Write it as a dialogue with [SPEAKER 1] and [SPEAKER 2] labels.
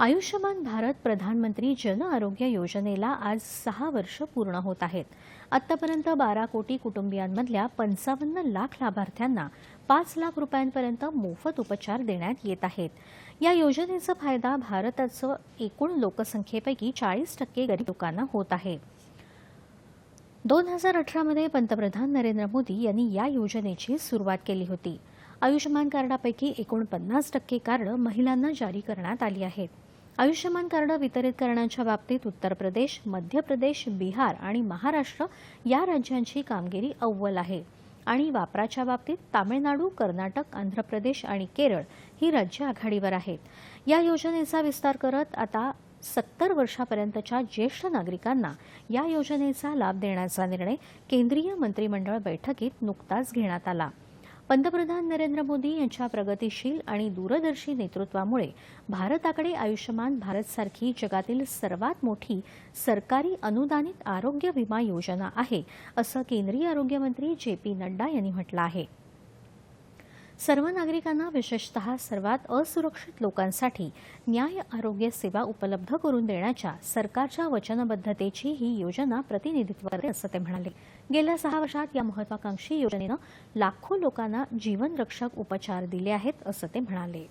[SPEAKER 1] आयुष्यमान भारत प्रधानमंत्री जन आरोग्य योजनेला आज सहा वर्ष पूर्ण होत आहेत. आतापर्यंत बारा कोटी कुटुंबियांमधल्या पंचावन्न लाख लाभार्थ्यांना पाच लाख रुपयांपर्यंत मोफत उपचार देण्यात येत आहेत. या योजनेचा फायदा भारताचं एकूण लोकसंख्येपैकी चाळीस टक्के गरीब लोकांना होत आहे. दोन हजार अठरामध्ये पंतप्रधान नरेंद्र मोदी यांनी या योजनेची सुरुवात केली होती. आयुष्यमान कार्डापैकी एकोणपन्नास टक्के कार्ड महिलांना जारी करण्यात आली आहेत. आयुष्यमान कार्ड वितरित करण्याच्या बाबतीत उत्तर प्रदेश मध्य प्रदेश बिहार आणि महाराष्ट्र या राज्यांची कामगिरी अव्वल आहे. आणि वापराच्या बाबतीत तामिळनाडू कर्नाटक आंध्र प्रदेश आणि केरळ ही राज्य आघाडीवर आहेत. या योजनेचा विस्तार करत आता सत्तर वर्षापर्यंतच्या ज्येष्ठ नागरिकांना या योजनेचा लाभ देण्याचा निर्णय केंद्रीय मंत्रिमंडळ बैठकीत नुकताच घेण्यात आला. पंतप्रधान नरेंद्र मोदी यांच्या प्रगतीशील आणि दूरदर्शी नेतृत्वामुळे भारताकडे आयुष्यमान भारतसारखी जगातील सर्वात मोठी सरकारी अनुदानित आरोग्य विमा योजना आहे असं केंद्रीय आरोग्यमंत्री जे पी नड्डा यांनी म्हटलं आहे. सर्व नागरिकांना विशेषतः सर्वात असुरक्षित लोकांसाठी न्याय आरोग्य सेवा उपलब्ध करून देण्याच्या सरकारच्या वचनबद्धतेची ही योजना प्रतिनिधित्व करते असं ते म्हणाले. गेल्या सहा वर्षात या महत्वाकांक्षी योजनेनं लाखो लोकांना जीवनरक्षक उपचार दिले आहेत असं ते म्हणाले.